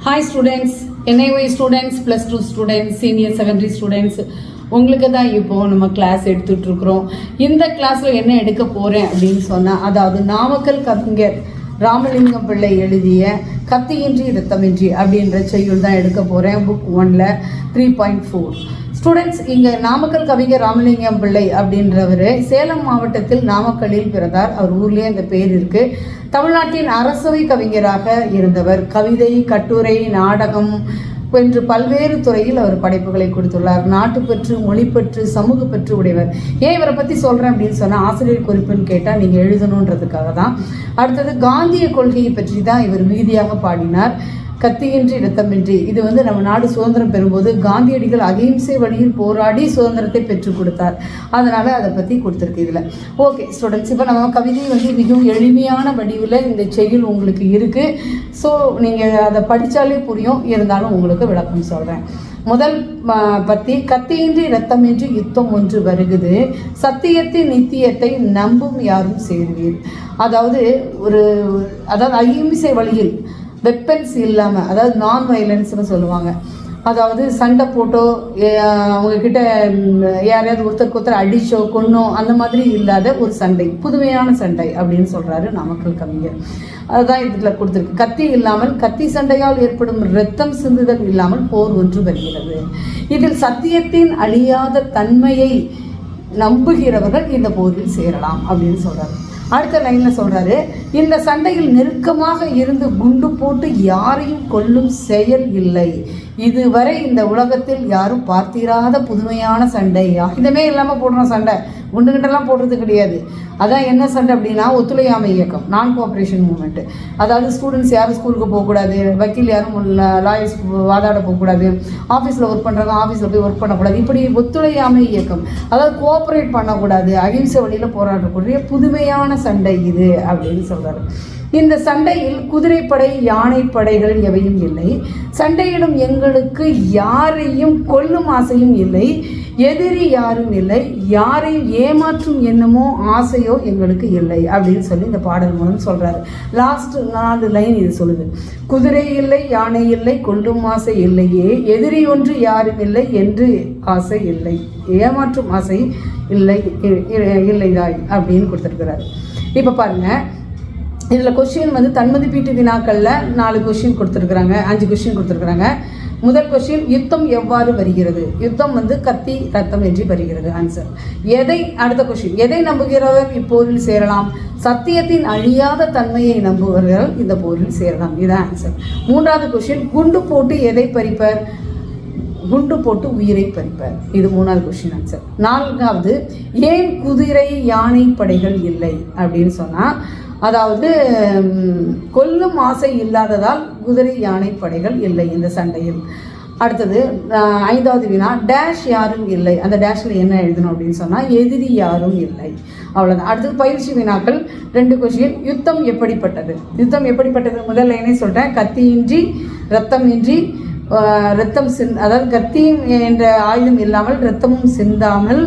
Hi students NIOS students plus two students senior secondary students உங்களுக்கு தான் இப்போது நம்ம கிளாஸ் எடுத்துகிட்ருக்குறோம் இந்த கிளாஸில் என்ன எடுக்க போகிறேன் அப்படின்னு சொன்னால் அதாவது நாமக்கல் கவிஞர் ராமலிங்கம் பிள்ளை எழுதிய கத்தியின்றி ரத்தமின்றி அப்படின்ற செய்யுள் தான் எடுக்க போகிறேன் புக் ஒனில் த்ரீ பாயிண்ட் ஃபோர் ஸ்டூடெண்ட்ஸ் இங்கே நாமக்கல் கவிஞர் ராமலிங்கம் பிள்ளை அப்படின்றவர் சேலம் மாவட்டத்தில் நாமக்கல்லில் பிறந்தார். அவர் ஊர்லேயே அந்த பேர் இருக்குது தமிழ்நாட்டின் அரசவை கவிஞராக இருந்தவர். கவிதை கட்டுரை நாடகம் என்று பல்வேறு துறையில் அவர் படைப்புகளை கொடுத்துள்ளார். நாட்டுப்பற்று மொழிப்பற்று சமூகப்பற்று உடையவர். ஏன் இவரை பற்றி சொல்கிறேன் அப்படின்னு சொன்னால் ஆசிரியர் குறிப்புன்னு கேட்டால் நீங்கள் எழுதணுன்றதுக்காக தான். அடுத்தது காந்திய கொள்கையை பற்றி தான் இவர் மிகுதியாக பாடினார். கத்தியின்றி இரத்தமின்றி. இது வந்து நம்ம நாடு சுதந்திரம் பெறும்போது காந்தியடிகள் அகிம்சை வழியில் போராடி சுதந்திரத்தை பெற்றுக் கொடுத்தார். அதனால் அதை பற்றி கொடுத்துருக்கு இதில். ஓகே ஸ்டூடெண்ட்ஸ் இப்போ நம்ம கவிதை வந்து மிகவும் எளிமையான வடிவில் இந்த செயல் உங்களுக்கு இருக்குது ஸோ நீங்கள் அதை படித்தாலே புரியும். இருந்தாலும் உங்களுக்கு விளக்கம் சொல்கிறேன் முதல் பத்தி கத்தியின்றி இரத்தமின்றி யுத்தம் ஒன்று வருகுது. சத்தியத்தின் நித்தியத்தை நம்பும் யாரும் சேருவீர். அதாவது ஒரு அதாவது அகிம்சை வழியில் வெப்பன்ஸ் இல்லாமல் அதாவது நான் வயலன்ஸ்னு சொல்லுவாங்க. அதாவது சண்டை போட்டோ அவங்கக்கிட்ட யாரையாவது ஒருத்தருக்கு ஒருத்தர் அடிச்சோ கொன்னோ அந்த மாதிரி இல்லாத ஒரு சண்டை புதுமையான சண்டை அப்படின்னு சொல்கிறாரு நாமக்கல் கவிஞர். அதுதான் இதில் கொடுத்துருக்கு. கத்தி இல்லாமல் கத்தி சண்டையால் ஏற்படும் இரத்தம் சிந்துதல் இல்லாமல் போர் ஒன்று வருகிறது. இதில் சத்தியத்தின் அழியாத தன்மையை நம்புகிறவர்கள் இந்த போரில் சேரலாம் அப்படின்னு சொல்கிறார் அடுத்த லைனில் சொல்றாரு இந்த சண்டையில் நெருக்கமாக இருந்து குண்டு போட்டு யாரையும் கொல்லும் செயல் இல்லை. இதுவரை இந்த உலகத்தில் யாரும் பார்த்திராத புதுமையான சண்டை. ஆயுதமே இல்லாமல் போடுறோம் சண்டை. குண்டுகிட்டெல்லாம் போடுறது கிடையாது. அதான் என்ன சண்டை அப்படின்னா ஒத்துழையாமை இயக்கம் நான் கோஆப்ரேஷன் மூமெண்ட்டு அதாவது ஸ்டூடெண்ட்ஸ் யாரும் ஸ்கூலுக்கு போகக்கூடாது வக்கீல் யாரும் லாயர்ஸ் வாதாட போகக்கூடாது ஆஃபீஸில் ஒர்க் பண்ணுறவங்க ஆஃபீஸில் போய் ஒர்க் பண்ணக்கூடாது. இப்படி ஒத்துழையாமை இயக்கம். அதாவது கோஆப்ரேட் பண்ணக்கூடாது அகிம்சை வழியில் போராடக்கூடிய புதுமையான சண்டை இது அப்படின்னு சொல்கிறாரு இந்த சண்டையில் குதிரைப்படை யானைப்படைகள் எவையும் இல்லை. சண்டையிடும் எங்களுக்கு யாரையும் கொல்லும் ஆசையும் இல்லை. எதிரி யாரும் இல்லை. யாரையும் ஏமாற்றும் எண்ணமோ ஆசையோ எங்களுக்கு இல்லை அப்படின்னு சொல்லி இந்த பாடல் மூலம் சொல்கிறாரு லாஸ்ட் நாலு லைன் இது சொல்லுது. குதிரை இல்லை யானை இல்லை கொள்ளும் ஆசை இல்லையே. எதிரி ஒன்று யாரும் இல்லை என்று ஆசை இல்லை. ஏமாற்றும் ஆசை இல்லை இல்லைதாய் அப்படின்னு கொடுத்துருக்கிறாரு. இப்போ பாருங்க. இதில் கொஷின் வந்து தன்மதிப்பீட்டு வினாக்களில் நாலு கொஷின் கொடுத்துருக்குறாங்க. அஞ்சு கொஷின் கொடுத்துருக்குறாங்க. முதல் கொஸ்டின் யுத்தம் எவ்வாறு வருகிறது? யுத்தம் வந்து கத்தி ரத்தம் என்று வருகிறது. ஆன்சர் எதை அடுத்த கொஸ்டின் எதை நம்புகிறவர் இப்போரில் சேரலாம்? சத்தியத்தின் அழியாத தன்மையை நம்புவர்கள் இந்த போரில் சேரலாம். இதுதான் ஆன்சர் மூன்றாவது கொஸ்டின் குண்டு போட்டு எதை பறிப்பர்? குண்டு போட்டு உயிரை பறிப்பார். இது மூணாவது கொஸ்டின் ஆன்சர் நான்காவது ஏன் குதிரை யானை படைகள் இல்லை? அப்படின்னு சொன்னால் அதாவது கொல்லும் ஆசை இல்லாததால் குதிரை யானை படைகள் இல்லை இந்த சண்டையில். அடுத்தது ஐந்தாவது வினா டேஷ் யாரும் இல்லை. அந்த டேஷில் என்ன எழுதணும் அப்படின்னு சொன்னால் எதிரி யாரும் இல்லை. அவ்வளோதான் அடுத்தது பயிற்சி வினாக்கள் ரெண்டு கொஸ்டின் யுத்தம் எப்படிப்பட்டது? யுத்தம் எப்படிப்பட்டது? முதல் லைனே சொல்கிறேன் கத்தியின்றி ரத்தமின்றி இன்றி ரத்தம் சிந் அதாவது கத்தியும் என்ற ஆயுதம் இல்லாமல் ரத்தமும் சிந்தாமல்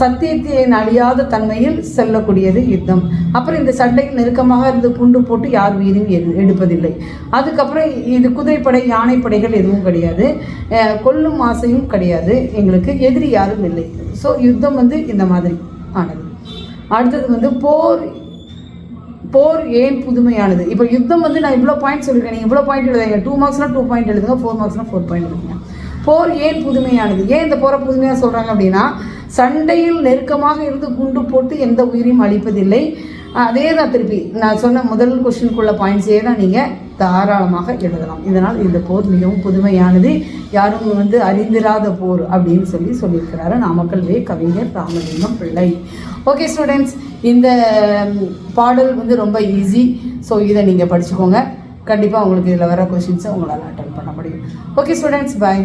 சத்தியத்தை அழியாத தன்மையில் செல்லக்கூடியது யுத்தம். அப்புறம் இந்த சண்டைக்கு நெருக்கமாக இருந்து குண்டு போட்டு யார் உயிரும் எடு எடுப்பதில்லை. அதுக்கப்புறம் இது குதிரைப்படை யானைப்படைகள் எதுவும் கிடையாது. கொல்லும் ஆசையும் கிடையாது. எங்களுக்கு எதிரி யாரும் இல்லை. ஸோ யுத்தம் வந்து இந்த மாதிரி ஆனது. அடுத்தது வந்து போர் போர் ஏன் புதுமையானது? இப்போ யுத்தம் வந்து நான் இவ்வளோ பாயிண்ட் சொல்லியிருக்கேன் நீங்கள் இவ்வளோ பாயிண்ட் எழுதுங்க. டூ மார்க்ஸ்னால் டூ பாயிண்ட் எழுதுங்க. ஃபோர் மார்க்ஸ்னால் ஃபோர் பாயிண்ட் எழுதுங்க. போர் ஏன் புதுமையானது? ஏன் இந்த போரை புதுமையாக சொல்கிறாங்க அப்படின்னா சண்டையில் நெருக்கமாக இருந்து குண்டு போட்டு எந்த உயிரையும் அழிப்பதில்லை. அதே தான் திருப்பி நான் சொன்ன முதல் கொஸ்டினுக்குள்ள பாயிண்ட்ஸே தான் நீங்கள் தாராளமாக எழுதலாம். இதனால் இந்த போர் மிகவும் புதுமையானது. யாரும் வந்து அறிந்திராத போர் அப்படின்னு சொல்லி சொல்லியிருக்கிறாரு நாமக்கல் வே கவிஞர் ராமலிங்கம் பிள்ளை. ஓகே ஸ்டூடெண்ட்ஸ் இந்த பாடல் வந்து ரொம்ப ஈஸி ஸோ இதை நீங்கள் படிச்சுக்கோங்க. கண்டிப்பாக உங்களுக்கு இதில் வர கொஷின்ஸை உங்களால் அட்டன் பண்ண முடியும். ஓகே ஸ்டூடெண்ட்ஸ் பாய்